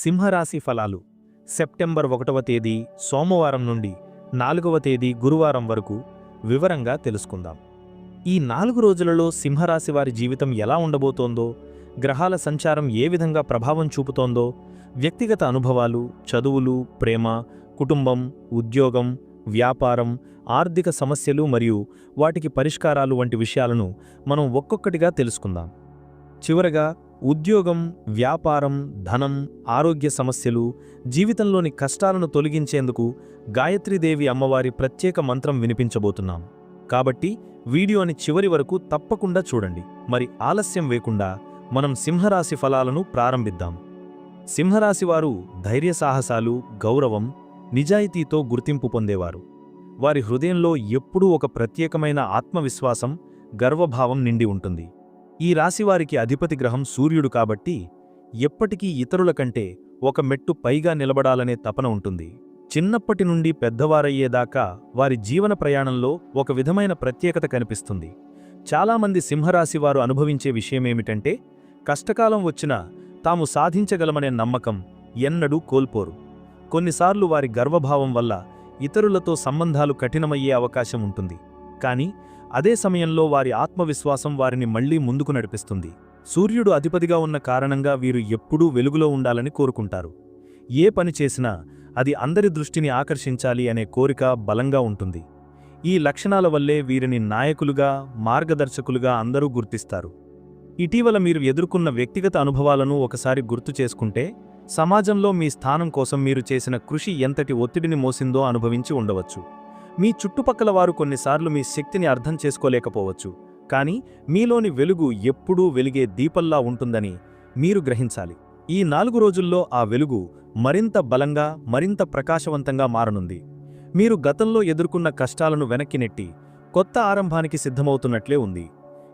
సింహరాశి ఫలాలు. సెప్టెంబర్ ఒకటవ తేదీ సోమవారం నుండి నాలుగవ తేదీ గురువారం వరకు వివరంగా తెలుసుకుందాం. ఈ నాలుగు రోజులలో సింహరాశి వారి జీవితం ఎలా ఉండబోతోందో గ్రహాల సంచారం ఏ విధంగా ప్రభావం చూపుతోందో వ్యక్తిగత అనుభవాలు చదువులు ప్రేమ కుటుంబం ఉద్యోగం వ్యాపారం ఆర్థిక సమస్యలు మరియు వాటికి పరిష్కారాలు వంటి విషయాలను మనం ఒక్కొక్కటిగా తెలుసుకుందాం. చివరగా ఉద్యోగం వ్యాపారం ధనం ఆరోగ్య సమస్యలు జీవితంలోని కష్టాలను తొలగించేందుకు గాయత్రీదేవి అమ్మవారి ప్రత్యేక మంత్రం వినిపించబోతున్నాం. కాబట్టి వీడియోని చివరి వరకు తప్పకుండా చూడండి. మరి ఆలస్యం వేకుండా మనం సింహరాశి ఫలాలను ప్రారంభిద్దాం. సింహరాశివారు ధైర్యసాహసాలు గౌరవం నిజాయితీతో గుర్తింపు పొందేవారు. వారి హృదయంలో ఎప్పుడూ ఒక ప్రత్యేకమైన ఆత్మవిశ్వాసం గర్వభావం నిండి ఉంటుంది. ఈ రాశివారికి అధిపతి గ్రహం సూర్యుడు కాబట్టి ఎప్పటికీ ఇతరుల కంటే ఒక మెట్టు పైగా నిలబడాలనే తపన ఉంటుంది. చిన్నప్పటి నుండి పెద్దవారయ్యేదాకా వారి జీవన ప్రయాణంలో ఒక విధమైన ప్రత్యేకత కనిపిస్తుంది. చాలామంది సింహరాశివారు అనుభవించే విషయమేమిటంటే కష్టకాలం వచ్చినా తాము సాధించగలమనే నమ్మకం ఎన్నడూ కోల్పోరు. కొన్నిసార్లు వారి గర్వభావం వల్ల ఇతరులతో సంబంధాలు కఠినమయ్యే అవకాశం ఉంటుంది. కానీ అదే సమయంలో వారి ఆత్మవిశ్వాసం వారిని మళ్ళీ ముందుకు నడిపిస్తుంది. సూర్యుడు అధిపతిగా ఉన్న కారణంగా వీరు ఎప్పుడూ వెలుగులో ఉండాలని కోరుకుంటారు. ఏ పని చేసినా అది అందరి దృష్టిని ఆకర్షించాలి అనే కోరిక బలంగా ఉంటుంది. ఈ లక్షణాల వల్లే వీరిని నాయకులుగా మార్గదర్శకులుగా అందరూ గుర్తిస్తారు. ఇటీవల మీరు ఎదుర్కొన్న వ్యక్తిగత అనుభవాలను ఒకసారి గుర్తు చేసుకుంటే సమాజంలో మీ స్థానం కోసం మీరు చేసిన కృషి ఎంతటి ఒత్తిడిని మోసిందో అనుభవించి ఉండవచ్చు. మీ చుట్టుపక్కల వారు కొన్నిసార్లు మీ శక్తిని అర్థం చేసుకోలేకపోవచ్చు. కానీ మీలోని వెలుగు ఎప్పుడూ వెలిగే దీపల్లా ఉంటుందని మీరు గ్రహించాలి. ఈ నాలుగు రోజుల్లో ఆ వెలుగు మరింత బలంగా మరింత ప్రకాశవంతంగా మారనుంది. మీరు గతంలో ఎదుర్కొన్న కష్టాలను వెనక్కి నెట్టి కొత్త ఆరంభానికి సిద్ధమవుతున్నట్లే ఉంది.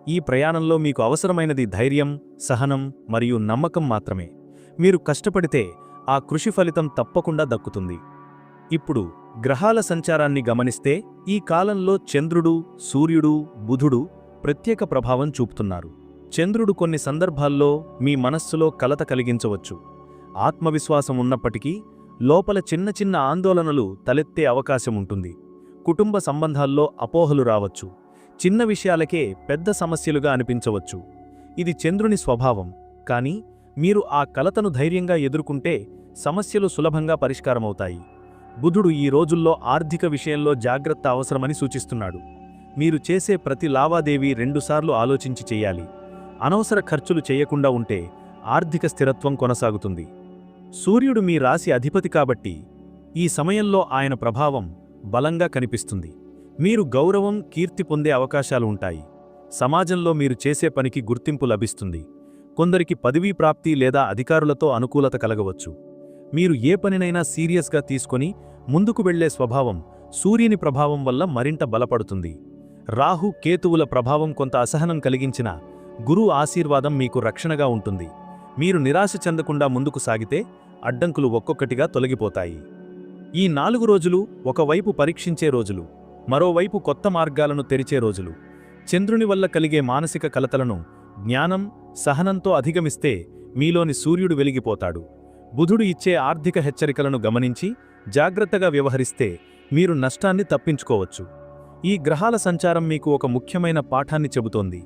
ఈ ప్రయాణంలో మీకు అవసరమైనది ధైర్యం సహనం మరియు నమ్మకం మాత్రమే. మీరు కష్టపడితే ఆ కృషి ఫలితం తప్పకుండా దక్కుతుంది. ఇప్పుడు గ్రహాల సంచారాన్ని గమనిస్తే ఈ కాలంలో చంద్రుడు సూర్యుడు బుధుడు ప్రత్యేక ప్రభావం చూపుతున్నారు. చంద్రుడు కొన్ని సందర్భాల్లో మీ మనస్సులో కలత కలిగించవచ్చు. ఆత్మవిశ్వాసం ఉన్నప్పటికీ లోపల చిన్న చిన్న ఆందోళనలు తలెత్తే అవకాశం ఉంటుంది. కుటుంబ సంబంధాల్లో అపోహలు రావచ్చు. చిన్న విషయాలకే పెద్ద సమస్యలుగా అనిపించవచ్చు. ఇది చంద్రుని స్వభావం. కానీ మీరు ఆ కలతను ధైర్యంగా ఎదుర్కొంటే సమస్యలు సులభంగా పరిష్కారమవుతాయి. బుధుడు ఈ రోజుల్లో ఆర్థిక విషయంలో జాగ్రత్త అవసరమని సూచిస్తున్నాడు. మీరు చేసే ప్రతి లావాదేవీ రెండుసార్లు ఆలోచించి చేయాలి. అనవసర ఖర్చులు చేయకుండా ఉంటే ఆర్థిక స్థిరత్వం కొనసాగుతుంది. సూర్యుడు మీ రాశి అధిపతి కాబట్టి ఈ సమయంలో ఆయన ప్రభావం బలంగా కనిపిస్తుంది. మీరు గౌరవం కీర్తి పొందే అవకాశాలు ఉంటాయి. సమాజంలో మీరు చేసే పనికి గుర్తింపు లభిస్తుంది. కొందరికి పదవీ ప్రాప్తి లేదా అధికారులతో అనుకూలత కలగవచ్చు. మీరు ఏ పనినైనా సీరియస్గా తీసుకొని ముందుకు వెళ్ళే స్వభావం సూర్యుని ప్రభావం వల్ల మరింత బలపడుతుంది. రాహు కేతువుల ప్రభావం కొంత అసహనం కలిగించిన గురు ఆశీర్వాదం మీకు రక్షణగా ఉంటుంది. మీరు నిరాశ చెందకుండా ముందుకు సాగితే అడ్డంకులు ఒక్కొక్కటిగా తొలగిపోతాయి. ఈ నాలుగు రోజులు ఒకవైపు పరీక్షించే రోజులు మరోవైపు కొత్త మార్గాలను తెరిచే రోజులు. చంద్రుని వల్ల కలిగే మానసిక కలతలను జ్ఞానం సహనంతో అధిగమిస్తే మీలోని సూర్యుడు వెలిగిపోతాడు. బుధుడు ఇచ్చే ఆర్థిక హెచ్చరికలను గమనించి జాగ్రత్తగా వ్యవహరిస్తే మీరు నష్టాన్ని తప్పించుకోవచ్చు. ఈ గ్రహాల సంచారం మీకు ఒక ముఖ్యమైన పాఠాన్ని చెబుతోంది.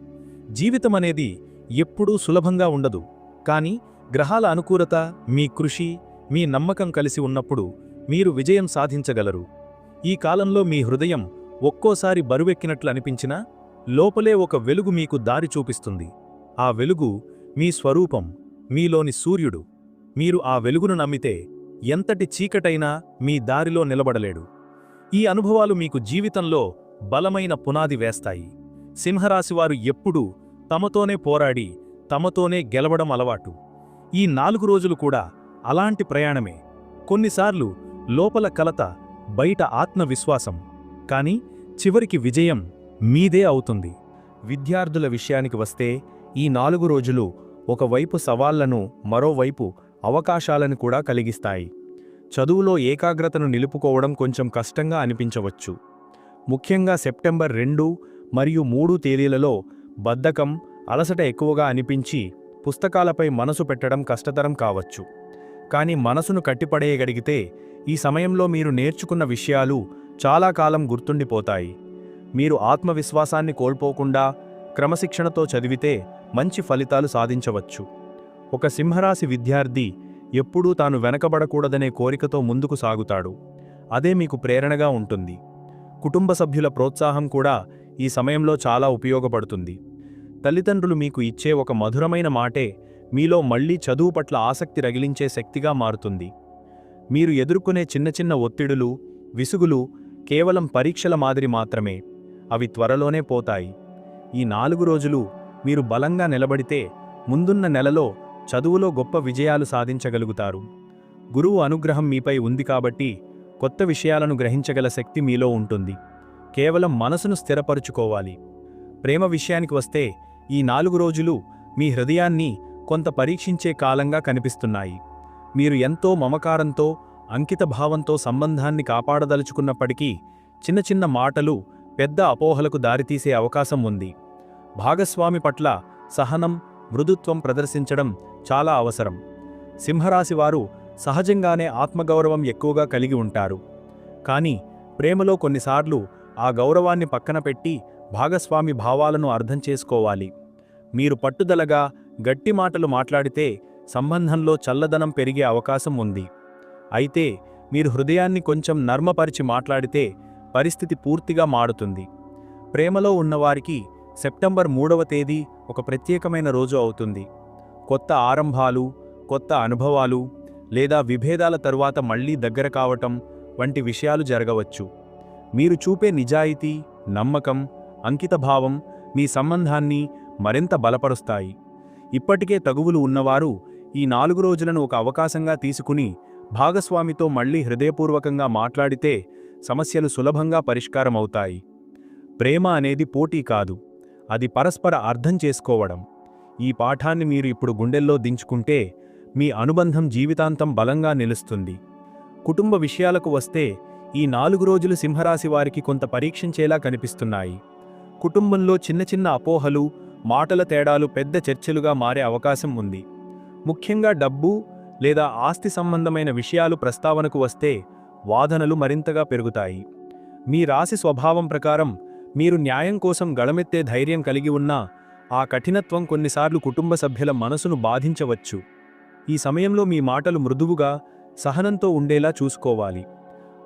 జీవితమనేది ఎప్పుడూ సులభంగా ఉండదు. కానీ గ్రహాల అనుకూలత మీ కృషి మీ నమ్మకం కలిసి ఉన్నప్పుడు మీరు విజయం సాధించగలరు. ఈ కాలంలో మీ హృదయం ఒక్కోసారి బరువెక్కినట్లు అనిపించినా లోపలే ఒక వెలుగు మీకు దారి చూపిస్తుంది. ఆ వెలుగు మీ స్వరూపం మీలోని సూర్యుడు. మీరు ఆ వెలుగును నమ్మితే ఎంతటి చీకటైనా మీ దారిలో నిలబడలేడు. ఈ అనుభవాలు మీకు జీవితంలో బలమైన పునాది వేస్తాయి. సింహరాశివారు ఎప్పుడూ తమతోనే పోరాడి తమతోనే గెలవడం అలవాటు. ఈ నాలుగు రోజులు కూడా అలాంటి ప్రయాణమే. కొన్నిసార్లు లోపల కలత బయట ఆత్మవిశ్వాసం. కానీ చివరికి విజయం మీదే అవుతుంది. విద్యార్థుల విషయానికి వస్తే ఈ నాలుగు రోజులు ఒకవైపు సవాళ్ళను మరోవైపు అవకాశాలను కూడా కలిగిస్తాయి. చదువులో ఏకాగ్రతను నిలుపుకోవడం కొంచెం కష్టంగా అనిపించవచ్చు. ముఖ్యంగా సెప్టెంబర్ రెండు మరియు మూడు తేదీలలో బద్ధకం అలసట ఎక్కువగా అనిపించి పుస్తకాలపై మనసు పెట్టడం కష్టతరం కావచ్చు. కానీ మనసును కట్టిపడేయగలిగితే ఈ సమయంలో మీరు నేర్చుకున్న విషయాలు చాలా కాలం గుర్తుండిపోతాయి. మీరు ఆత్మవిశ్వాసాన్ని కోల్పోకుండా క్రమశిక్షణతో చదివితే మంచి ఫలితాలు సాధించవచ్చు. ఒక సింహరాశి విద్యార్థి ఎప్పుడూ తాను వెనకబడకూడదనే కోరికతో ముందుకు సాగుతాడు. అదే మీకు ప్రేరణగా ఉంటుంది. కుటుంబ సభ్యుల ప్రోత్సాహం కూడా ఈ సమయంలో చాలా ఉపయోగపడుతుంది. తల్లిదండ్రులు మీకు ఇచ్చే ఒక మధురమైన మాటే మీలో మళ్ళీ చదువు పట్ల ఆసక్తి రగిలించే శక్తిగా మారుతుంది. మీరు ఎదుర్కొనే చిన్న చిన్న ఒత్తిడులు విసుగులు కేవలం పరీక్షల మాదిరి మాత్రమే. అవి త్వరలోనే పోతాయి. ఈ నాలుగు రోజులు మీరు బలంగా నిలబడితే ముందున్న నెలలో చదువులో గొప్ప విజయాలు సాధించగలుగుతారు. గురువు అనుగ్రహం మీపై ఉంది కాబట్టి కొత్త విషయాలను గ్రహించగల శక్తి మీలో ఉంటుంది. కేవలం మనసును స్థిరపరుచుకోవాలి. ప్రేమ విషయానికి వస్తే ఈ నాలుగు రోజులు మీ హృదయాన్ని కొంత పరీక్షించే కాలంగా కనిపిస్తున్నాయి. మీరు ఎంతో మమకారంతో అంకిత భావంతో సంబంధాన్ని కాపాడదలుచుకున్నప్పటికీ చిన్న చిన్న మాటలు పెద్ద అపోహలకు దారితీసే అవకాశం ఉంది. భాగస్వామి పట్ల సహనం మృదుత్వం ప్రదర్శించడం చాలా అవసరం. సింహరాశివారు సహజంగానే ఆత్మగౌరవం ఎక్కువగా కలిగి ఉంటారు. కానీ ప్రేమలో కొన్నిసార్లు ఆ గౌరవాన్ని పక్కన పెట్టి భాగస్వామి భావాలను అర్థం చేసుకోవాలి. మీరు పట్టుదలగా గట్టి మాటలు మాట్లాడితే సంబంధంలో చల్లదనం పెరిగే అవకాశం ఉంది. అయితే మీరు హృదయాన్ని కొంచెం నర్మపరిచి మాట్లాడితే పరిస్థితి పూర్తిగా మారుతుంది. ప్రేమలో ఉన్నవారికి సెప్టెంబర్ మూడవ తేదీ ఒక ప్రత్యేకమైన రోజు అవుతుంది. కొత్త ఆరంభాలు కొత్త అనుభవాలు లేదా విభేదాల తరువాత మళ్ళీ దగ్గర కావటం వంటి విషయాలు జరగవచ్చు. మీరు చూపే నిజాయితీ నమ్మకం అంకితభావం మీ సంబంధాన్ని మరింత బలపరుస్తాయి. ఇప్పటికే తగువులు ఉన్నవారు ఈ నాలుగు రోజులను ఒక అవకాశంగా తీసుకుని భాగస్వామితో మళ్ళీ హృదయపూర్వకంగా మాట్లాడితే సమస్యలు సులభంగా పరిష్కారమవుతాయి. ప్రేమ అనేది పోటీ కాదు. అది పరస్పర అర్థం చేసుకోవడం. ఈ పాఠాన్ని మీరు ఇప్పుడు గుండెల్లో దించుకుంటే మీ అనుబంధం జీవితాంతం బలంగా నిలుస్తుంది. కుటుంబ విషయాలకు వస్తే ఈ నాలుగు రోజులు సింహరాశి వారికి కొంత పరీక్షించేలా కనిపిస్తున్నాయి. కుటుంబంలో చిన్న చిన్న అపోహలు మాటల తేడాలు పెద్ద చర్చలుగా మారే అవకాశం ఉంది. ముఖ్యంగా డబ్బు లేదా ఆస్తి సంబంధమైన విషయాలు ప్రస్తావనకు వస్తే వాదనలు మరింతగా పెరుగుతాయి. మీ రాశి స్వభావం ప్రకారం మీరు న్యాయం కోసం గళమెత్తే ధైర్యం కలిగి ఉన్నా ఆ కఠినత్వం కొన్నిసార్లు కుటుంబ సభ్యుల మనసును బాధించవచ్చు. ఈ సమయంలో మీ మాటలు మృదువుగా సహనంతో ఉండేలా చూసుకోవాలి.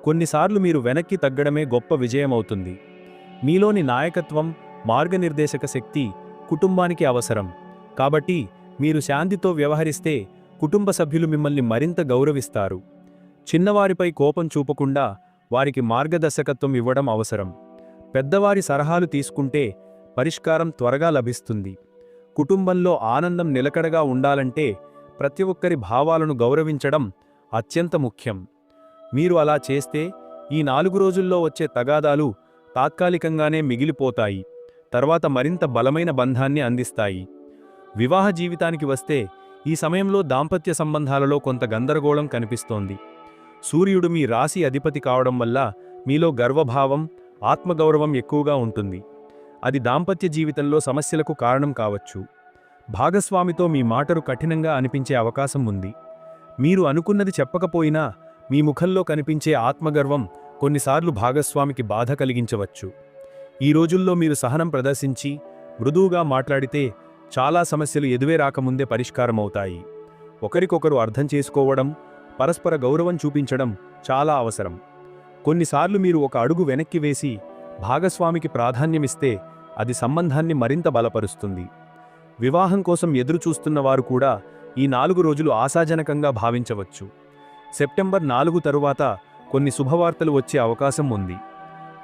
కొన్నిసార్లు మీరు వెనక్కి తగ్గడమే గొప్ప విజయమవుతుంది. మీలోని నాయకత్వం మార్గనిర్దేశక శక్తి కుటుంబానికి అవసరం. కాబట్టి మీరు శాంతితో వ్యవహరిస్తే కుటుంబ సభ్యులు మిమ్మల్ని మరింత గౌరవిస్తారు. చిన్నవారిపై కోపం చూపకుండా వారికి మార్గదర్శకత్వం ఇవ్వడం అవసరం. పెద్దవారి సలహాలు తీసుకుంటే పరిష్కారం త్వరగా లభిస్తుంది. కుటుంబంలో ఆనందం నిలకడగా ఉండాలంటే ప్రతి ఒక్కరి భావాలను గౌరవించడం అత్యంత ముఖ్యం. మీరు అలా చేస్తే ఈ నాలుగు రోజుల్లో వచ్చే తగాదాలు తాత్కాలికంగానే మిగిలిపోతాయి. తర్వాత మరింత బలమైన బంధాన్ని అందిస్తాయి. వివాహ జీవితానికి వస్తే ఈ సమయంలో దాంపత్య సంబంధాలలో కొంత గందరగోళం కనిపిస్తోంది. సూర్యుడు మీ రాశి అధిపతి కావడం వల్ల మీలో గర్వభావం ఆత్మగౌరవం ఎక్కువగా ఉంటుంది. అది దాంపత్య జీవితంలో సమస్యలకు కారణం కావచ్చు. భాగస్వామితో మీ మాటలు కఠినంగా అనిపించే అవకాశం ఉంది. మీరు అనుకున్నది చెప్పకపోయినా మీ ముఖంలో కనిపించే ఆత్మగర్వం కొన్నిసార్లు భాగస్వామికి బాధ కలిగించవచ్చు. ఈ రోజుల్లో మీరు సహనం ప్రదర్శించి మృదువుగా మాట్లాడితే చాలా సమస్యలు ఎదువే రాకముందే పరిష్కారమవుతాయి. ఒకరికొకరు అర్థం చేసుకోవడం పరస్పర గౌరవం చూపించడం చాలా అవసరం. కొన్నిసార్లు మీరు ఒక అడుగు వెనక్కి వేసి భాగస్వామికి ప్రాధాన్యమిస్తే అది సంబంధాన్ని మరింత బలపరుస్తుంది. వివాహం కోసం ఎదురుచూస్తున్నవారు కూడా ఈ నాలుగు రోజులు ఆశాజనకంగా భావించవచ్చు. సెప్టెంబర్ నాలుగు తరువాత కొన్ని శుభవార్తలు వచ్చే అవకాశం ఉంది.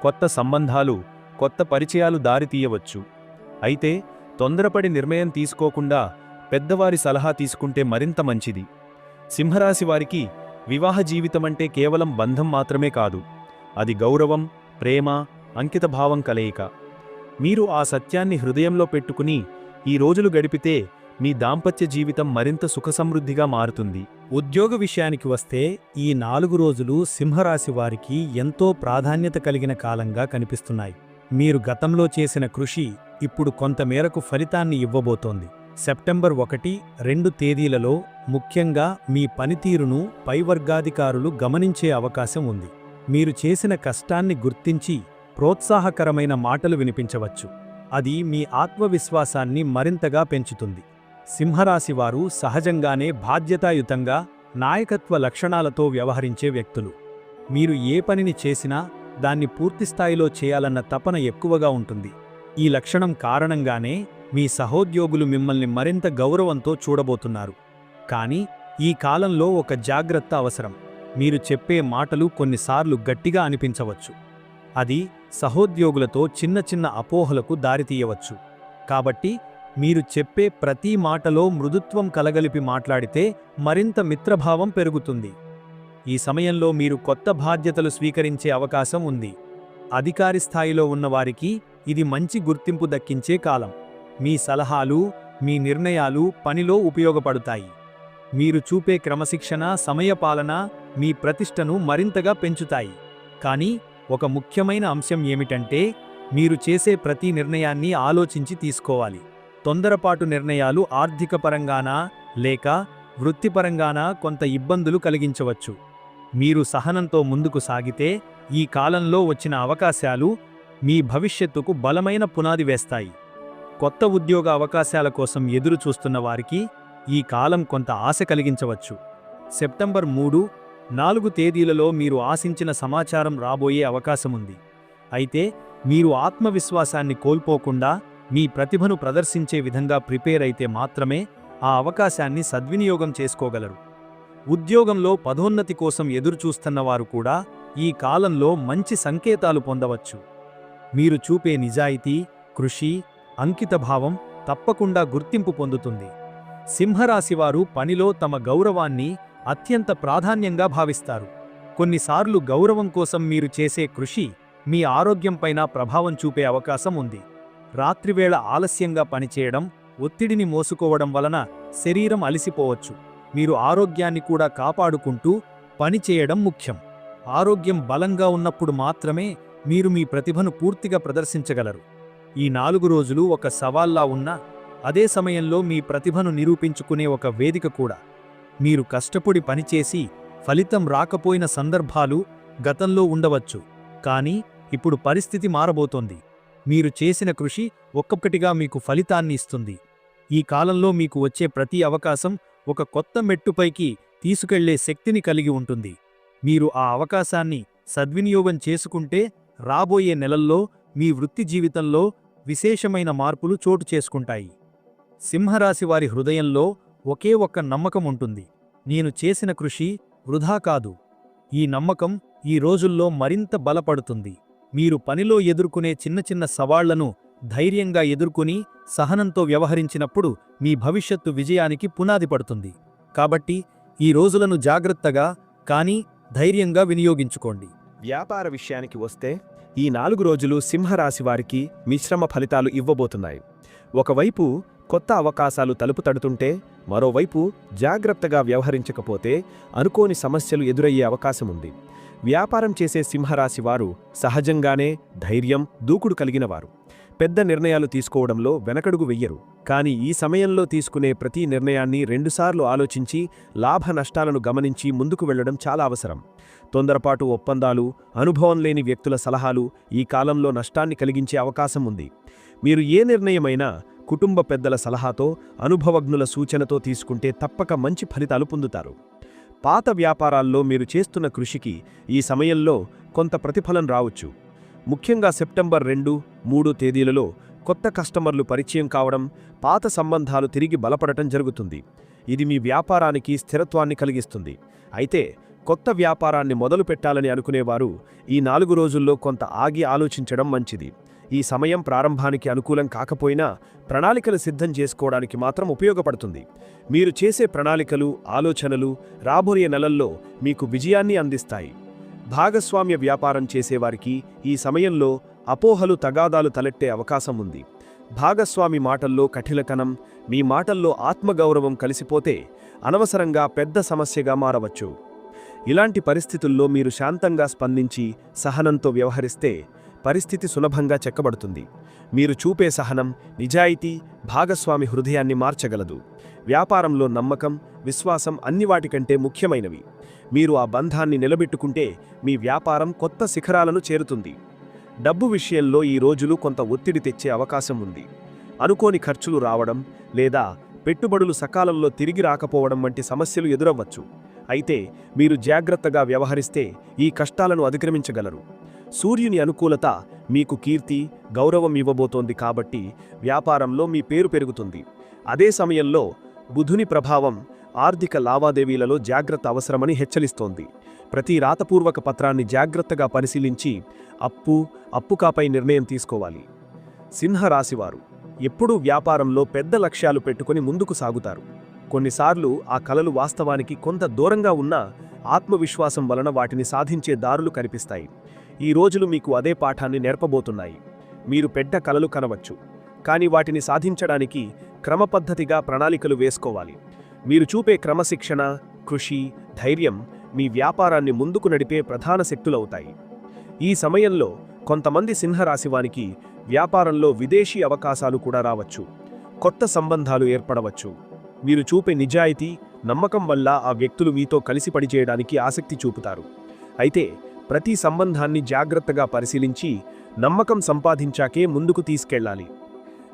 కొత్త సంబంధాలు కొత్త పరిచయాలు దారితీయవచ్చు అయితే తొందరపడి నిర్ణయం తీసుకోకుండా పెద్దవారి సలహా తీసుకుంటే మరింత మంచిది. సింహరాశి వారికి వివాహ జీవితమంటే కేవలం బంధం మాత్రమే కాదు అది గౌరవం ప్రేమ అంకితభావం కలయిక. మీరు ఆ సత్యాన్ని హృదయంలో పెట్టుకుని ఈ రోజులు గడిపితే మీ దాంపత్య జీవితం మరింత సుఖసమృద్ధిగా మారుతుంది. ఉద్యోగ విషయానికి వస్తే ఈ నాలుగు రోజులు సింహరాశి వారికి ఎంతో ప్రాధాన్యత కలిగిన కాలంగా కనిపిస్తున్నాయి. మీరు గతంలో చేసిన కృషి ఇప్పుడు కొంతమేరకు ఫలితాన్ని ఇవ్వబోతోంది. సెప్టెంబర్ ఒకటి రెండు తేదీలలో ముఖ్యంగా మీ పనితీరును పైవర్గాధికారులు గమనించే అవకాశం ఉంది. మీరు చేసిన కష్టాన్ని గుర్తించి ప్రోత్సాహకరమైన మాటలు వినిపించవచ్చు. అది మీ ఆత్మవిశ్వాసాన్ని మరింతగా పెంచుతుంది. సింహరాశివారు సహజంగానే బాధ్యతాయుతంగా నాయకత్వ లక్షణాలతో వ్యవహరించే వ్యక్తులు. మీరు ఏ పనిని చేసినా దాన్ని పూర్తిస్థాయిలో చేయాలన్న తపన ఎక్కువగా ఉంటుంది. ఈ లక్షణం కారణంగానే మీ సహోద్యోగులు మిమ్మల్ని మరింత గౌరవంతో చూడబోతున్నారు. కానీ ఈ కాలంలో ఒక జాగ్రత్త అవసరం. మీరు చెప్పే మాటలు కొన్నిసార్లు గట్టిగా అనిపించవచ్చు. అది సహోద్యోగులతో చిన్న చిన్న అపోహలకు దారితీయవచ్చు. కాబట్టి మీరు చెప్పే ప్రతి మాటలో మృదుత్వం కలగలిపి మాట్లాడితే మరింత మిత్రభావం పెరుగుతుంది. ఈ సమయంలో మీరు కొత్త బాధ్యతలు స్వీకరించే అవకాశం ఉంది. అధికారి స్థాయిలో ఉన్నవారికి ఇది మంచి గుర్తింపు దక్కించే కాలం. మీ సలహాలు మీ నిర్ణయాలు పనిలో ఉపయోగపడతాయి. మీరు చూపే క్రమశిక్షణ సమయపాలన మీ ప్రతిష్టను మరింతగా పెంచుతాయి. కానీ ఒక ముఖ్యమైన అంశం ఏమిటంటే మీరు చేసే ప్రతి నిర్ణయాన్ని ఆలోచించి తీసుకోవాలి. తొందరపాటు నిర్ణయాలు ఆర్థికపరంగానా లేక వృత్తిపరంగానా కొంత ఇబ్బందులు కలిగించవచ్చు. మీరు సహనంతో ముందుకు సాగితే ఈ కాలంలో వచ్చిన అవకాశాలు మీ భవిష్యత్తుకు బలమైన పునాది వేస్తాయి. కొత్త ఉద్యోగ అవకాశాల కోసం ఎదురు చూస్తున్న వారికి ఈ కాలం కొంత ఆశ కలిగించవచ్చు. సెప్టెంబర్ మూడు నాలుగు తేదీలలో మీరు ఆశించిన సమాచారం రాబోయే అవకాశముంది. అయితే మీరు ఆత్మవిశ్వాసాన్ని కోల్పోకుండా మీ ప్రతిభను ప్రదర్శించే విధంగా ప్రిపేర్ అయితే మాత్రమే ఆ అవకాశాన్ని సద్వినియోగం చేసుకోగలరు. ఉద్యోగంలో పదోన్నతి కోసం ఎదురుచూస్తున్నవారు కూడా ఈ కాలంలో మంచి సంకేతాలు పొందవచ్చు. మీరు చూపే నిజాయితీ కృషి అంకితభావం తప్పకుండా గుర్తింపు పొందుతుంది. సింహరాశివారు పనిలో తమ గౌరవాన్ని అత్యంత ప్రాధాన్యంగా భావిస్తారు. కొన్నిసార్లు గౌరవం కోసం మీరు చేసే కృషి మీ ఆరోగ్యంపైన ప్రభావం చూపే అవకాశం ఉంది. రాత్రివేళ ఆలస్యంగా పనిచేయడం ఒత్తిడిని మోసుకోవడం వలన శరీరం అలిసిపోవచ్చు. మీరు ఆరోగ్యాన్ని కూడా కాపాడుకుంటూ పనిచేయడం ముఖ్యం. ఆరోగ్యం బలంగా ఉన్నప్పుడు మాత్రమే మీరు మీ ప్రతిభను పూర్తిగా ప్రదర్శించగలరు. ఈ నాలుగు రోజులు ఒక సవాల్లా ఉన్నా అదే సమయంలో మీ ప్రతిభను నిరూపించుకునే ఒక వేదిక కూడా. మీరు కష్టపడి పనిచేసి ఫలితం రాకపోయిన సందర్భాలు గతంలో ఉండవచ్చు కానీ ఇప్పుడు పరిస్థితి మారబోతోంది. మీరు చేసిన కృషి ఒక్కొక్కటిగా మీకు ఫలితాన్ని ఇస్తుంది. ఈ కాలంలో మీకు వచ్చే ప్రతి అవకాశం ఒక కొత్త మెట్టుపైకి తీసుకెళ్ళే శక్తిని కలిగి ఉంటుంది. మీరు ఆ అవకాశాన్ని సద్వినియోగం చేసుకుంటే రాబోయే నెలల్లో మీ వృత్తి జీవితంలో విశేషమైన మార్పులు చోటు చేసుకుంటాయి. సింహరాశి వారి హృదయంలో ఒకే ఒక్క నమ్మకం ఉంటుంది. నేను చేసిన కృషి వృధా కాదు. ఈ నమ్మకం ఈ రోజుల్లో మరింత బలపడుతుంది. మీరు పనిలో ఎదుర్కొనే చిన్న చిన్న సవాళ్ళను ధైర్యంగా ఎదుర్కొని సహనంతో వ్యవహరించినప్పుడు మీ భవిష్యత్తు విజయానికి పునాది పడుతుంది. కాబట్టి ఈ రోజులను జాగ్రత్తగా కానీ ధైర్యంగా వినియోగించుకోండి. వ్యాపార విషయానికి వస్తే ఈ నాలుగు రోజులు సింహరాశి వారికి మిశ్రమ ఫలితాలు ఇవ్వబోతున్నాయి. ఒకవైపు కొత్త అవకాశాలు తలుపు తడుతుంటే మరోవైపు జాగ్రత్తగా వ్యవహరించకపోతే అనుకోని సమస్యలు ఎదురయ్యే అవకాశం ఉంది. వ్యాపారం చేసే సింహరాశి వారు సహజంగానే ధైర్యం దూకుడు కలిగినవారు. పెద్ద నిర్ణయాలు తీసుకోవడంలో వెనకడుగు వెయ్యరు. కానీ ఈ సమయంలో తీసుకునే ప్రతి నిర్ణయాన్ని రెండుసార్లు ఆలోచించి లాభ నష్టాలను గమనించి ముందుకు వెళ్ళడం చాలా అవసరం. తొందరపాటు ఒప్పందాలు అనుభవం లేని వ్యక్తుల సలహాలు ఈ కాలంలో నష్టాన్ని కలిగించే అవకాశం ఉంది. మీరు ఏ నిర్ణయమైనా కుటుంబ పెద్దల సలహాతో అనుభవజ్ఞుల సూచనతో తీసుకుంటే తప్పక మంచి ఫలితాలు పొందుతారు. పాత వ్యాపారాల్లో మీరు చేస్తున్న కృషికి ఈ సమయంలో కొంత ప్రతిఫలం రావచ్చు. ముఖ్యంగా సెప్టెంబర్ రెండు మూడు తేదీలలో కొత్త కస్టమర్లు పరిచయం కావడం పాత సంబంధాలు తిరిగి బలపడటం జరుగుతుంది. ఇది మీ వ్యాపారానికి స్థిరత్వాన్ని కలిగిస్తుంది. అయితే కొత్త వ్యాపారాన్ని మొదలు పెట్టాలని అనుకునేవారు ఈ నాలుగు రోజుల్లో కొంత ఆగి ఆలోచించడం మంచిది. ఈ సమయం ప్రారంభానికి అనుకూలం కాకపోయినా ప్రణాళికలు సిద్ధం చేసుకోవడానికి మాత్రం ఉపయోగపడుతుంది. మీరు చేసే ప్రణాళికలు ఆలోచనలు రాబోయే నెలల్లో మీకు విజయాన్ని అందిస్తాయి. భాగస్వామ్య వ్యాపారం చేసేవారికి ఈ సమయంలో అపోహలు తగాదాలు తలెట్టే అవకాశం ఉంది. భాగస్వామి మాటల్లో కఠినతనం మీ మాటల్లో ఆత్మగౌరవం కలిసిపోతే అనవసరంగా పెద్ద సమస్యగా మారవచ్చు. ఇలాంటి పరిస్థితుల్లో మీరు శాంతంగా స్పందించి సహనంతో వ్యవహరిస్తే పరిస్థితి సులభంగా చెక్కబడుతుంది. మీరు చూపే సహనం నిజాయితీ భాగస్వామి హృదయాన్ని మార్చగలదు. వ్యాపారంలో నమ్మకం విశ్వాసం అన్ని వాటికంటే ముఖ్యమైనవి. మీరు ఆ బంధాన్ని నిలబెట్టుకుంటే మీ వ్యాపారం కొత్త శిఖరాలను చేరుతుంది. డబ్బు విషయంలో ఈ రోజులు కొంత ఒత్తిడి తెచ్చే అవకాశం ఉంది. అనుకోని ఖర్చులు రావడం లేదా పెట్టుబడులు సకాలంలో తిరిగి రాకపోవడం వంటి సమస్యలు ఎదురవ్వచ్చు. అయితే మీరు జాగ్రత్తగా వ్యవహరిస్తే ఈ కష్టాలను అధిక్రమించగలరు. సూర్యుని అనుకూలత మీకు కీర్తి గౌరవం ఇవ్వబోతోంది కాబట్టి వ్యాపారంలో మీ పేరు పెరుగుతుంది. అదే సమయంలో బుధుని ప్రభావం ఆర్థిక లావాదేవీలలో జాగ్రత్త అవసరమని హెచ్చరిస్తోంది. ప్రతి రాతపూర్వక పత్రాన్ని జాగ్రత్తగా పరిశీలించి అప్పు అప్పుకాపై నిర్ణయం తీసుకోవాలి. సింహరాశివారు ఎప్పుడూ వ్యాపారంలో పెద్ద లక్ష్యాలు పెట్టుకుని ముందుకు సాగుతారు. కొన్నిసార్లు ఆ కలలు వాస్తవానికి కొంత దూరంగా ఉన్నా ఆత్మవిశ్వాసం వలన వాటిని సాధించే దారులు కనిపిస్తాయి. ఈ రోజులు మీకు అదే పాఠాన్ని నేర్పబోతున్నాయి. మీరు పెద్ద కలలు కనవచ్చు. కానీ వాటిని సాధించడానికి క్రమపద్ధతిగా ప్రణాళికలు వేసుకోవాలి. మీరు చూపే క్రమశిక్షణ కృషి ధైర్యం మీ వ్యాపారాన్ని ముందుకు నడిపే ప్రధాన శక్తులవుతాయి. ఈ సమయంలో కొంతమంది సింహరాశివానికి వ్యాపారంలో విదేశీ అవకాశాలు కూడా రావచ్చు. కొత్త సంబంధాలు ఏర్పడవచ్చు. మీరు చూపే నిజాయితీ నమ్మకం వల్ల ఆ వ్యక్తులు మీతో కలిసి పనిచేయడానికి ఆసక్తి చూపుతారు. అయితే ప్రతి సంబంధాన్ని జాగ్రత్తగా పరిశీలించి నమ్మకం సంపాదించాకే ముందుకు తీసుకెళ్ళాలి.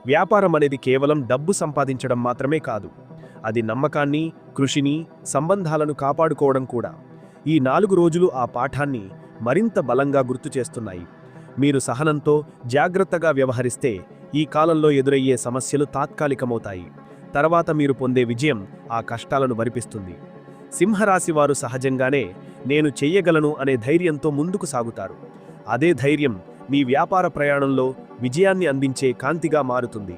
వ్యాపారం అనేది కేవలం డబ్బు సంపాదించడం మాత్రమే కాదు. అది నమ్మకాన్ని కృషిని సంబంధాలను కాపాడుకోవడం కూడా. ఈ నాలుగు రోజులు ఆ పాఠాన్ని మరింత బలంగా గుర్తు చేస్తున్నాయి. మీరు సహనంతో జాగ్రత్తగా వ్యవహరిస్తే ఈ కాలంలో ఎదురయ్యే సమస్యలు తాత్కాలికమవుతాయి. తర్వాత మీరు పొందే విజయం ఆ కష్టాలను వరిపిస్తుంది. సింహరాశి వారు సహజంగానే నేను చెయ్యగలను అనే ధైర్యంతో ముందుకు సాగుతారు. అదే ధైర్యం మీ వ్యాపార ప్రయాణంలో విజయాన్ని అందించే కాంతిగా మారుతుంది.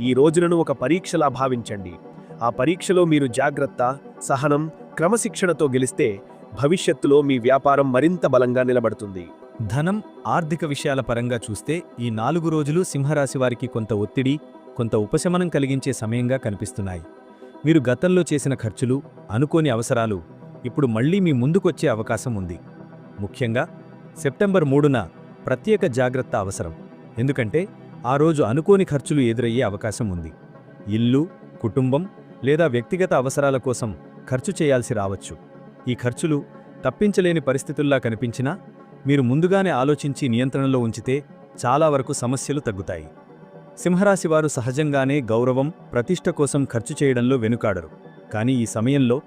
ఈ రోజులను ఒక పరీక్షలా భావించండి. ఆ పరీక్షలో మీరు జాగ్రత్త సహనం క్రమశిక్షణతో గెలిస్తే భవిష్యత్తులో మీ వ్యాపారం మరింత బలంగా నిలబడుతుంది. ధనం ఆర్థిక విషయాల పరంగా చూస్తే ఈ నాలుగు రోజులు సింహరాశి వారికి కొంత ఒత్తిడి కొంత ఉపశమనం కలిగించే సమయంగా కనిపిస్తున్నాయి. మీరు గతంలో చేసిన ఖర్చులు అనుకోని అవసరాలు ఇప్పుడు మళ్ళీ మీ ముందుకొచ్చే అవకాశం ఉంది. ముఖ్యంగా సెప్టెంబర్ మూడున ప్రత్యేక జాగ్రత్త అవసరం. ఎందుకంటే ఆ రోజు అనుకోని ఖర్చులు ఎదురయ్యే అవకాశం ఉంది. ఇల్లు కుటుంబం లేదా వ్యక్తిగత అవసరాల కోసం ఖర్చు చేయాల్సి రావచ్చు. ఈ ఖర్చులు తప్పించలేని పరిస్థితుల్లా కనిపించినా మీరు ముందుగానే ఆలోచించి నియంత్రణలో ఉంచితే చాలా వరకు సమస్యలు తగ్గుతాయి. సింహరాశివారు సహజంగానే గౌరవం ప్రతిష్ట కోసం ఖర్చు చేయడంలో వెనుకాడరు. కానీ ఈ సమయంలో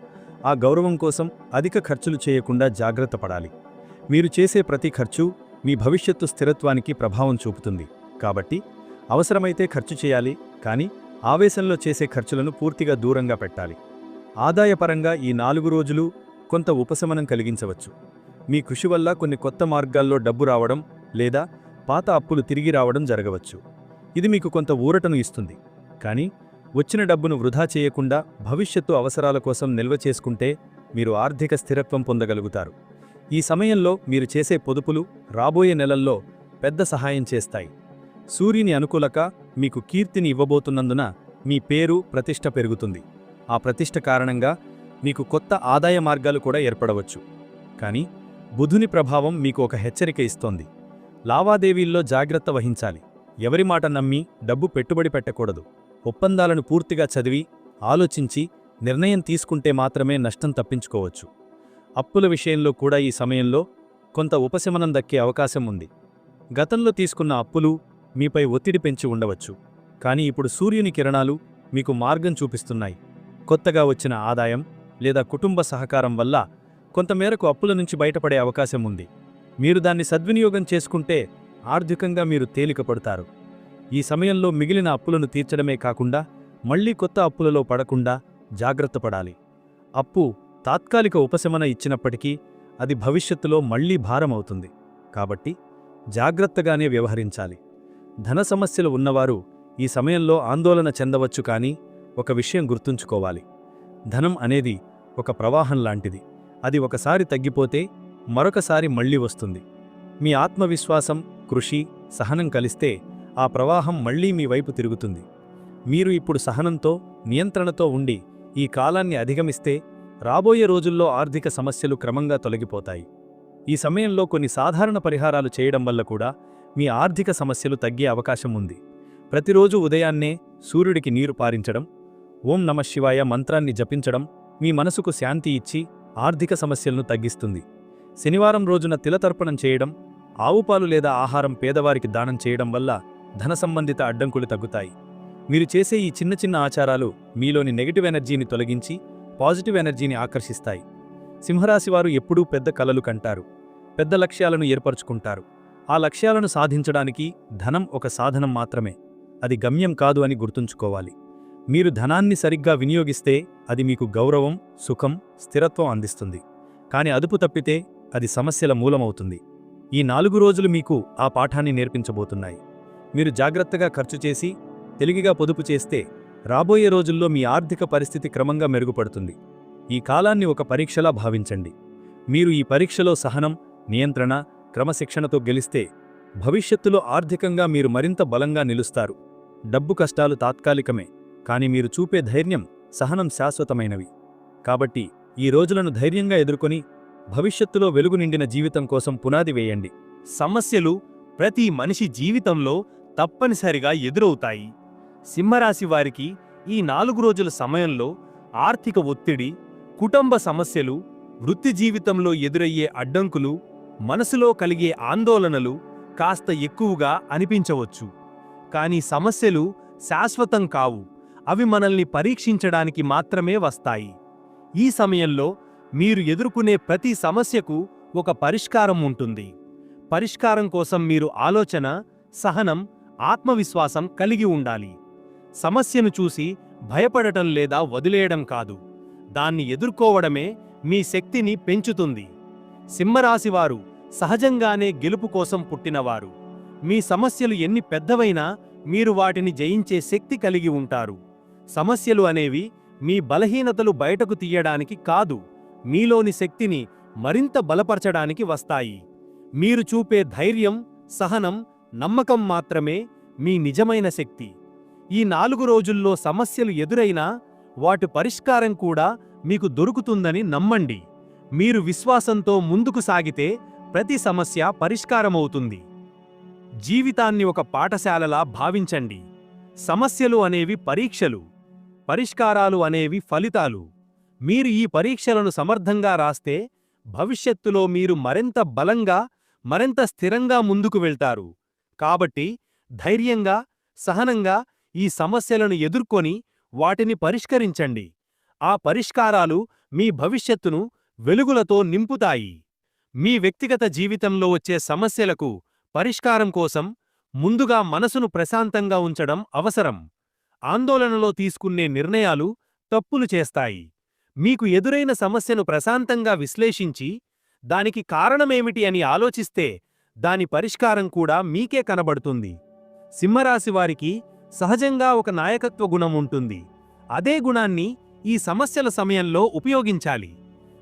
ఆ గౌరవం కోసం అధిక ఖర్చులు చేయకుండా జాగ్రత్త పడాలి. మీరు చేసే ప్రతి ఖర్చు మీ భవిష్యత్తు స్థిరత్వానికి ప్రభావం చూపుతుంది. కాబట్టి అవసరమైతే ఖర్చు చేయాలి కానీ ఆవేశంలో చేసే ఖర్చులను పూర్తిగా దూరంగా పెట్టాలి. ఆదాయపరంగా ఈ నాలుగు రోజులు కొంత ఉపశమనం కలిగించవచ్చు. మీ కృషి వల్ల కొన్ని కొత్త మార్గాల్లో డబ్బు రావడం లేదా పాత అప్పులు తిరిగి రావడం జరగవచ్చు. ఇది మీకు కొంత ఊరటను ఇస్తుంది. కానీ వచ్చిన డబ్బును వృధా చేయకుండా భవిష్యత్తు అవసరాల కోసం నిల్వ చేసుకుంటే మీరు ఆర్థిక స్థిరత్వం పొందగలుగుతారు. ఈ సమయంలో మీరు చేసే పొదుపులు రాబోయే నెలల్లో పెద్ద సహాయం చేస్తాయి. సూర్యుని అనుకూలక మీకు కీర్తిని ఇవ్వబోతున్నందున మీ పేరు ప్రతిష్ట పెరుగుతుంది. ఆ ప్రతిష్ట కారణంగా మీకు కొత్త ఆదాయ మార్గాలు కూడా ఏర్పడవచ్చు. కానీ బుధుని ప్రభావం మీకు ఒక హెచ్చరిక ఇస్తోంది. లావాదేవీల్లో జాగ్రత్త వహించాలి. ఎవరి మాట నమ్మి డబ్బు పెట్టుబడి పెట్టకూడదు. ఒప్పందాలను పూర్తిగా చదివి ఆలోచించి నిర్ణయం తీసుకుంటే మాత్రమే నష్టం తప్పించుకోవచ్చు. అప్పుల విషయంలో కూడా ఈ సమయంలో కొంత ఉపశమనం దక్కే అవకాశం ఉంది. గతంలో తీసుకున్న అప్పులు మీపై ఒత్తిడి పెంచి ఉండవచ్చు. కానీ ఇప్పుడు సూర్యుని కిరణాలు మీకు మార్గం చూపిస్తున్నాయి. కొత్తగా వచ్చిన ఆదాయం లేదా కుటుంబ సహకారం వల్ల కొంతమేరకు అప్పుల నుంచి బయటపడే అవకాశం ఉంది. మీరు దాన్ని సద్వినియోగం చేసుకుంటే ఆర్థికంగా మీరు తేలిక పడతారు ఈ సమయంలో మిగిలిన అప్పులను తీర్చడమే కాకుండా మళ్ళీ కొత్త అప్పులలో పడకుండా జాగ్రత్త పడాలి. అప్పు తాత్కాలిక ఉపశమన ఇచ్చినప్పటికీ అది భవిష్యత్తులో మళ్ళీ భారమవుతుంది కాబట్టి జాగ్రత్తగానే వ్యవహరించాలి. ధన సమస్యలు ఉన్నవారు ఈ సమయంలో ఆందోళన చెందవచ్చు కానీ ఒక విషయం గుర్తుంచుకోవాలి. ధనం అనేది ఒక ప్రవాహం లాంటిది. అది ఒకసారి తగ్గిపోతే మరొకసారి మళ్ళీ వస్తుంది. మీ ఆత్మవిశ్వాసం కృషి సహనం కలిస్తే ఆ ప్రవాహం మళ్ళీ మీ వైపు తిరుగుతుంది. మీరు ఇప్పుడు సహనంతో నియంత్రణతో ఉండి ఈ కాలాన్ని అధిగమిస్తే రాబోయే రోజుల్లో ఆర్థిక సమస్యలు క్రమంగా తొలగిపోతాయి. ఈ సమయంలో కొన్ని సాధారణ పరిహారాలు చేయడం వల్ల కూడా మీ ఆర్థిక సమస్యలు తగ్గే అవకాశం ఉంది. ప్రతిరోజు ఉదయాన్నే సూర్యుడికి నీరు పారించడం ఓం నమ శివాయ మంత్రాన్ని జపించడం మీ మనసుకు శాంతి ఇచ్చి ఆర్థిక సమస్యలను తగ్గిస్తుంది. శనివారం రోజున తిలతర్పణం చేయడం ఆవుపాలు లేదా ఆహారం పేదవారికి దానం చేయడం వల్ల ధన సంబంధిత అడ్డంకులు తగ్గుతాయి. మీరు చేసే ఈ చిన్న చిన్న ఆచారాలు మీలోని నెగటివ్ ఎనర్జీని తొలగించి పాజిటివ్ ఎనర్జీని ఆకర్షిస్తాయి. సింహరాశివారు ఎప్పుడూ పెద్ద కలలు కంటారు. పెద్ద లక్ష్యాలను ఏర్పరచుకుంటారు. ఆ లక్ష్యాలను సాధించడానికి ధనం ఒక సాధనం మాత్రమే. అది గమ్యం కాదు అని గుర్తుంచుకోవాలి. మీరు ధనాన్ని సరిగ్గా వినియోగిస్తే అది మీకు గౌరవం సుఖం స్థిరత్వం అందిస్తుంది. కాని అదుపు తప్పితే అది సమస్యల మూలమవుతుంది. ఈ నాలుగు రోజులు మీకు ఆ పాఠాన్ని నేర్పించబోతున్నాయి. మీరు జాగ్రత్తగా ఖర్చు చేసి తెలివిగా పొదుపు చేస్తే రాబోయే రోజుల్లో మీ ఆర్థిక పరిస్థితి క్రమంగా మెరుగుపడుతుంది. ఈ కాలాన్ని ఒక పరీక్షలా భావించండి. మీరు ఈ పరీక్షలో సహనం నియంత్రణ క్రమశిక్షణతో గెలిస్తే భవిష్యత్తులో ఆర్థికంగా మీరు మరింత బలంగా నిలుస్తారు. డబ్బు కష్టాలు తాత్కాలికమే కాని మీరు చూపే ధైర్యం సహనం శాశ్వతమైనవి. కాబట్టి ఈ రోజులను ధైర్యంగా ఎదుర్కొని భవిష్యత్తులో వెలుగు నిండిన జీవితం కోసం పునాది వేయండి. సమస్యలు ప్రతి మనిషి జీవితంలో తప్పనిసరిగా ఎదురవుతాయి. సింహరాశి వారికి ఈ నాలుగు రోజుల సమయంలో ఆర్థిక ఒత్తిడి కుటుంబ సమస్యలు వృత్తి జీవితంలో ఎదురయ్యే అడ్డంకులు మనసులో కలిగే ఆందోళనలు కాస్త ఎక్కువగా అనిపించవచ్చు. కానీ సమస్యలు శాశ్వతం కావు. అవి మనల్ని పరీక్షించడానికి మాత్రమే వస్తాయి. ఈ సమయంలో మీరు ఎదుర్కొనే ప్రతి సమస్యకు ఒక పరిష్కారం ఉంటుంది. పరిష్కారం కోసం మీరు ఆలోచన సహనం ఆత్మవిశ్వాసం కలిగి ఉండాలి. సమస్యను చూసి భయపడటం లేదా వదిలేయడం కాదు. దాన్ని ఎదుర్కోవడమే మీ శక్తిని పెంచుతుంది. సింహరాశివారు సహజంగానే గెలుపు కోసం పుట్టినవారు. మీ సమస్యలు ఎన్ని పెద్దవైనా మీరు వాటిని జయించే శక్తి కలిగి ఉంటారు. సమస్యలు అనేవి మీ బలహీనతలు బయటకు తీయడానికి కాదు. మీలోని శక్తిని మరింత బలపరచడానికి వస్తాయి. మీరు చూపే ధైర్యం సహనం నమ్మకం మాత్రమే మీ నిజమైన శక్తి. ఈ నాలుగు రోజుల్లో సమస్యలు ఎదురైనా వాటి పరిష్కారం కూడా మీకు దొరుకుతుందని నమ్మండి. మీరు విశ్వాసంతో ముందుకు సాగితే ప్రతి సమస్య పరిష్కారమవుతుంది. జీవితాన్ని ఒక పాఠశాలలా భావించండి. సమస్యలు అనేవి పరీక్షలు పరిష్కారాలు అనేవి ఫలితాలు. మీరు ఈ పరీక్షలను సమర్థంగా రాస్తే భవిష్యత్తులో మీరు మరింత బలంగా మరింత స్థిరంగా ముందుకు వెళ్తారు. కాబట్టి ధైర్యంగా సహనంగా ఈ సమస్యలను ఎదుర్కొని వాటిని పరిష్కరించండి. ఆ పరిష్కారాలు మీ భవిష్యత్తును వెలుగులతో నింపుతాయి. మీ వ్యక్తిగత జీవితంలో వచ్చే సమస్యలకు పరిష్కారం కోసం ముందుగా మనసును ప్రశాంతంగా ఉంచడం అవసరం. ఆందోళనలో తీసుకునే నిర్ణయాలు తప్పులు చేస్తాయి. మీకు ఎదురైన సమస్యను ప్రశాంతంగా విశ్లేషించి దానికి కారణమేమిటి అని ఆలోచిస్తే దాని పరిష్కారం కూడా మీకే కనబడుతుంది. సింహరాశివారికి సహజంగా ఒక నాయకత్వ గుణం ఉంటుంది. అదే గుణాన్ని ఈ సమస్యల సమయంలో ఉపయోగించాలి.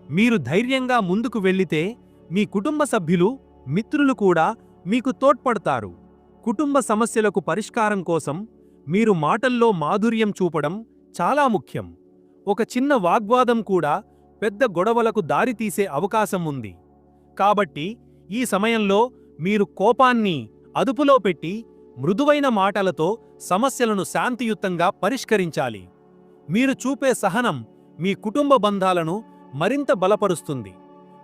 మీరు ధైర్యంగా ముందుకు వెళ్ళితే మీ కుటుంబ సభ్యులు మిత్రులు కూడా మీకు తోడ్పడతారు. కుటుంబ సమస్యలకు పరిష్కారం కోసం మీరు మాటల్లో మాధుర్యం చూపడం చాలా ముఖ్యం. ఒక చిన్న వాగ్వాదం కూడా పెద్ద గొడవలకు దారితీసే అవకాశం ఉంది. కాబట్టి ఈ సమయంలో మీరు కోపాన్ని అదుపులో పెట్టి మృదువైన మాటలతో సమస్యలను శాంతియుతంగా పరిష్కరించాలి. మీరు చూపే సహనం మీ కుటుంబ బంధాలను మరింత బలపరుస్తుంది.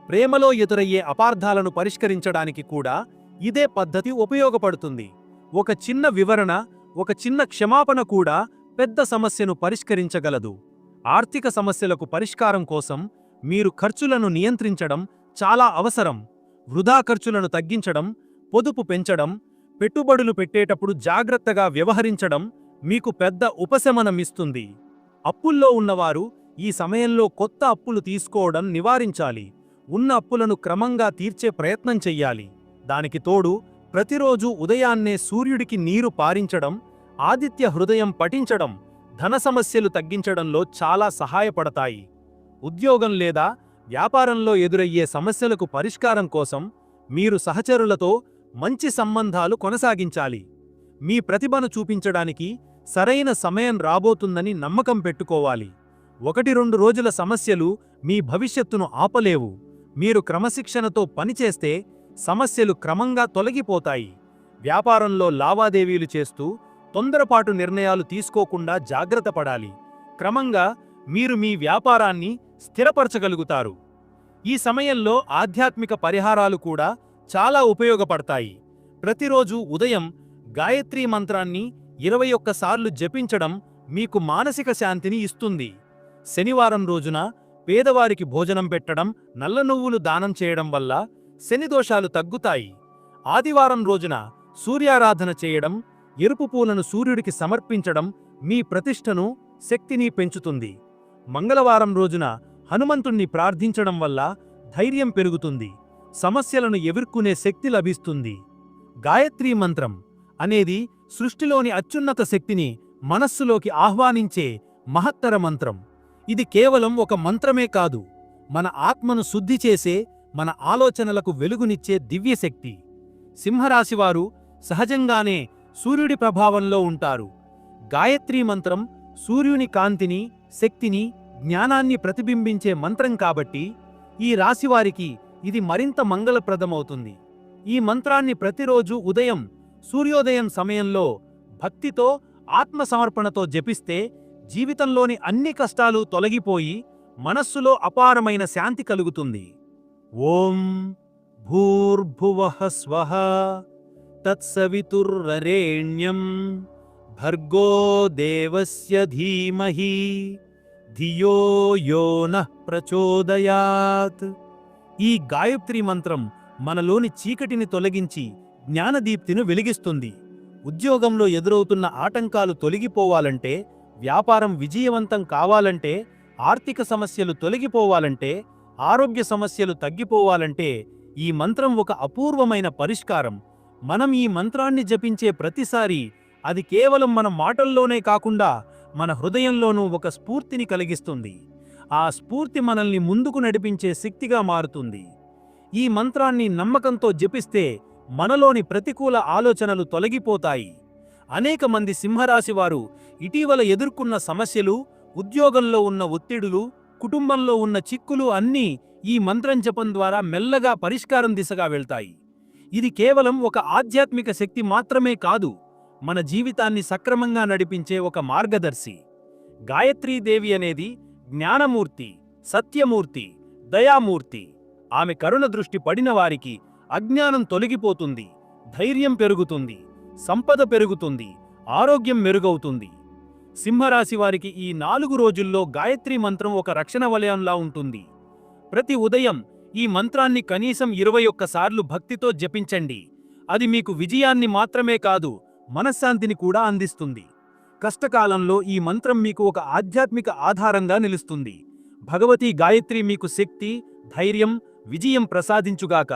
ప్రేమలో ఎదురయ్యే అపార్థాలను పరిష్కరించడానికి కూడా ఇదే పద్ధతి ఉపయోగపడుతుంది. ఒక చిన్న వివరణ ఒక చిన్న క్షమాపణ కూడా పెద్ద సమస్యను పరిష్కరించగలదు. ఆర్థిక సమస్యలకు పరిష్కారం కోసం మీరు ఖర్చులను నియంత్రించడం చాలా అవసరం. వృధా ఖర్చులను తగ్గించడం పొదుపు పెంచడం పెట్టుబడులు పెట్టేటప్పుడు జాగ్రత్తగా వ్యవహరించడం మీకు పెద్ద ఉపశమనమిస్తుంది. అప్పుల్లో ఉన్నవారు ఈ సమయంలో కొత్త అప్పులు తీసుకోవడం నివారించాలి. ఉన్న అప్పులను క్రమంగా తీర్చే ప్రయత్నం చెయ్యాలి. దానికి తోడు ప్రతిరోజు ఉదయాన్నే సూర్యుడికి నీరు పారించడం ఆదిత్య హృదయం పఠించడం ధన సమస్యలు తగ్గించడంలో చాలా సహాయపడతాయి. ఉద్యోగం లేదా వ్యాపారంలో ఎదురయ్యే సమస్యలకు పరిష్కారం కోసం మీరు సహచరులతో మంచి సంబంధాలు కొనసాగించాలి. మీ ప్రతిభను చూపించడానికి సరైన సమయం రాబోతుందని నమ్మకం పెట్టుకోవాలి. ఒకటి రెండు రోజుల సమస్యలు మీ భవిష్యత్తును ఆపలేవు. మీరు క్రమశిక్షణతో పనిచేస్తే సమస్యలు క్రమంగా తొలగిపోతాయి. వ్యాపారంలో లావాదేవీలు చేస్తూ తొందరపాటు నిర్ణయాలు తీసుకోకుండా జాగ్రత్త పడాలి. క్రమంగా మీరు మీ వ్యాపారాన్ని స్థిరపరచగలుగుతారు. ఈ సమయంలో ఆధ్యాత్మిక పరిహారాలు కూడా చాలా ఉపయోగపడతాయి. ప్రతిరోజు ఉదయం గాయత్రీ మంత్రాన్ని ఇరవై ఒక్కసార్లు జపించడం మీకు మానసిక శాంతిని ఇస్తుంది. శనివారం రోజున పేదవారికి భోజనం పెట్టడం నల్ల నువ్వులు దానం చేయడం వల్ల శని దోషాలు తగ్గుతాయి. ఆదివారం రోజున సూర్యారాధన చేయడం ఎరుపు పూలను సూర్యుడికి సమర్పించడం మీ ప్రతిష్టను శక్తిని పెంచుతుంది. మంగళవారం రోజున హనుమంతుణ్ణి ప్రార్థించడం వల్ల ధైర్యం పెరుగుతుంది. సమస్యలను ఎదుర్కొనే శక్తి లభిస్తుంది. గాయత్రీ మంత్రం అనేది సృష్టిలోని అత్యున్నత శక్తిని మనస్సులోకి ఆహ్వానించే మహత్తర మంత్రం. ఇది కేవలం ఒక మంత్రమే కాదు మన ఆత్మను శుద్ధి చేసే మన ఆలోచనలకు వెలుగునిచ్చే దివ్యశక్తి. సింహరాశివారు సహజంగానే సూర్యుడి ప్రభావంలో ఉంటారు. గాయత్రీ మంత్రం సూర్యుని కాంతిని శక్తిని జ్ఞానాన్ని ప్రతిబింబించే మంత్రం కాబట్టి ఈ రాశివారికి ఇది మరింత మంగళప్రదమవుతుంది. ఈ మంత్రాన్ని ప్రతిరోజు ఉదయం సూర్యోదయం సమయంలో భక్తితో ఆత్మసమర్పణతో జపిస్తే జీవితంలోని అన్ని కష్టాలు తొలగిపోయి మనస్సులో అపారమైన శాంతి కలుగుతుంది. ఓం భూర్భువ స్వహ తత్సవితుర్రరేణ్యం భర్గో దేవస్య ధీమహి ధియో యో నః ప్రచోదయాత్ ఈ గాయత్రి మంత్రం మనలోని చీకటిని తొలగించి జ్ఞానదీప్తిని వెలిగిస్తుంది. ఉద్యోగంలో ఎదురవుతున్న ఆటంకాలు తొలగిపోవాలంటే వ్యాపారం విజయవంతం కావాలంటే ఆర్థిక సమస్యలు తొలగిపోవాలంటే ఆరోగ్య సమస్యలు తగ్గిపోవాలంటే ఈ మంత్రం ఒక అపూర్వమైన పరిష్కారం. మనం ఈ మంత్రాన్ని జపించే ప్రతిసారి అది కేవలం మన మాటల్లోనే కాకుండా మన హృదయంలోనూ ఒక స్ఫూర్తిని కలిగిస్తుంది. ఆ స్ఫూర్తి మనల్ని ముందుకు నడిపించే శక్తిగా మారుతుంది. ఈ మంత్రాన్ని నమ్మకంతో జపిస్తే మనలోని ప్రతికూల ఆలోచనలు తొలగిపోతాయి. అనేక మంది సింహరాశివారు ఇటీవల ఎదుర్కొన్న సమస్యలు ఉద్యోగంలో ఉన్న ఒత్తిడులు కుటుంబంలో ఉన్న చిక్కులు అన్నీ ఈ మంత్రం జపం ద్వారా మెల్లగా పరిష్కారం దిశగా వెళ్తాయి. ఇది కేవలం ఒక ఆధ్యాత్మిక శక్తి మాత్రమే కాదు మన జీవితాన్ని సక్రమంగా నడిపించే ఒక మార్గదర్శి. గాయత్రీదేవి అనేది జ్ఞానమూర్తి సత్యమూర్తి దయామూర్తి. ఆమె కరుణ దృష్టి పడిన వారికి అజ్ఞానం తొలగిపోతుంది ధైర్యం పెరుగుతుంది సంపద పెరుగుతుంది ఆరోగ్యం మెరుగవుతుంది. సింహరాశి వారికి ఈ నాలుగు రోజుల్లో గాయత్రి మంత్రం ఒక రక్షణ వలయంలా ఉంటుంది. ప్రతి ఉదయం ఈ మంత్రాన్ని కనీసం ఇరవై ఒక్కసార్లు భక్తితో జపించండి. అది మీకు విజయాన్ని మాత్రమే కాదు మనశ్శాంతిని కూడా అందిస్తుంది. కష్టకాలంలో ఈ మంత్రం మీకు ఒక ఆధ్యాత్మిక ఆధారంగా నిలుస్తుంది. భగవతి గాయత్రి మీకు శక్తి ధైర్యం విజయం ప్రసాదించుగాక.